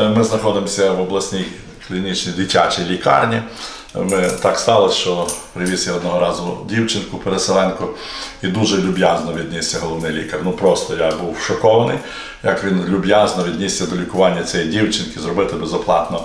Е, Ми знаходимося в обласній клінічній дитячій лікарні. Ми так сталося, що привіз я одного разу дівчинку, переселенку, і дуже люб'язно віднісся головний лікар. Ну просто я був шокований, як він люб'язно віднісся до лікування цієї дівчинки, зробити безоплатно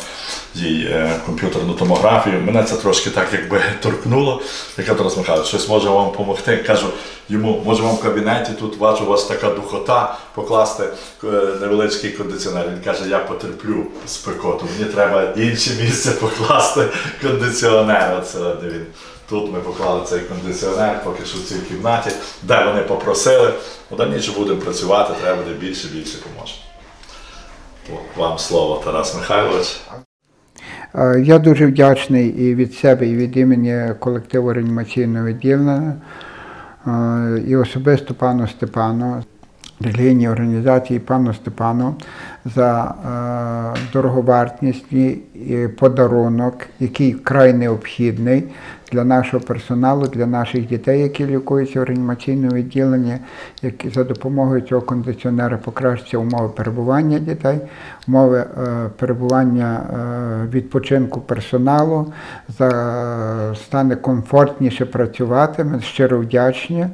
їй е, комп'ютерну томографію. Мене це трошки так якби торкнуло. Я кажу, Тарас Михайлович, щось може вам допомогти. Кажу йому, може вам в кабінеті тут бачу, у вас така духота, покласти е, невеличкий кондиціонер. Він каже, я потерплю спекоту, мені треба інше місце покласти кондиціонер. Оце де він. Тут ми поклали цей кондиціонер, поки що в цій кімнаті, де вони попросили. Ну, дальніше будемо працювати, треба буде більше, більше поможемо. Вам слово, Тарас Михайлович. Е, Я дуже вдячний і від себе, і від імені колективу реанімаційного відділення, е, і особисто пану Степану, релігійній організації пану Степану за е, дороговартісний е, подарунок, який вкрай необхідний для нашого персоналу, для наших дітей, які лікуються в реанімаційному відділенні, які за допомогою цього кондиціонера покращаться умови перебування дітей, умови е, перебування відпочинку персоналу, за, стане комфортніше працювати. Ми щиро вдячні.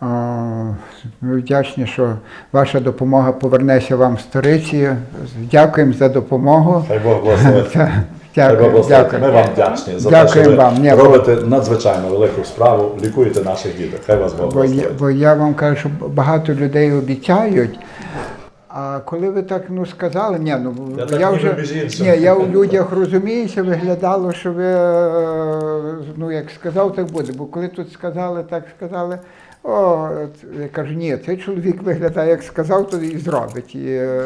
Ми вдячні, що ваша допомога повернеться вам в сторицію. Дякуємо за допомогу. Хай Бог благословить. Дякую, дякую. Ми вам вдячні за те, що ви вам. Ні, бо- робите надзвичайно велику справу, лікуєте наших діток. Хай вас Бог Бо я, бо я вам кажу, що багато людей обіцяють. А коли ви так ну сказали, ні, ну Я я вже ні, я у людях розуміюся, виглядало, що ви е, ну як сказав, так буде. Бо коли тут сказали, так сказали. О, я кажу, ні, цей чоловік виглядає, як сказав, то і зробить. І, е,